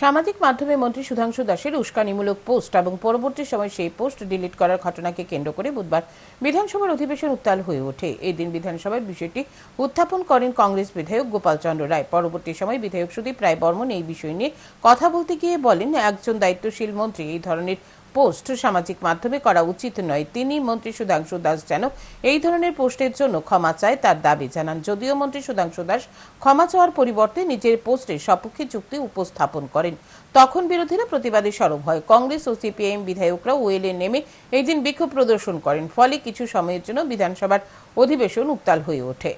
সামাজিক মাধ্যমে মন্ত্রী সুধাংশু দাসের উস্কানিমূলক পোস্ট এবং পরবর্তী সময় সেই পোস্ট ডিলিট করার ঘটনাকে কেন্দ্র করে বুধবার বিধানসভার অধিবেশন উত্তাল হয়ে ওঠে। এই দিন বিধানসভায় বিষয়টি উত্থাপন করেন কংগ্রেস বিধায়ক গোপাল চন্দ্র রায়। পরবর্তী সময় বিধায়ক সুদীপ রায় বর্মন এই বিষয় নিয়ে কথা বলতে গিয়ে বলেন, একজন দায়িত্বশীল মন্ত্রী এই ধরনের পোস্ট সামাজিক মাধ্যমে করা উচিত নয়। তিনি মন্ত্রী সুধাংশু দাস যেন এই ধরনের পোস্টের জন্য ক্ষমা চায় তার দাবি জানান। যদিও মন্ত্রী সুধাংশু দাস ক্ষমা চাওয়ার পরিবর্তে নিজের পোস্টে সপক্ষে যুক্তি উপস্থাপন করেন। তখন বিরোধীরা প্রতিবাদে সরব হয়। কংগ্রেস ও সিপিআইএম বিধায়করা ওয়েলে নেমে এই দিন বিক্ষোভ প্রদর্শন করেন। ফলে কিছু সময়ের জন্য বিধানসভার অধিবেশন উত্তাল হয়ে ওঠে।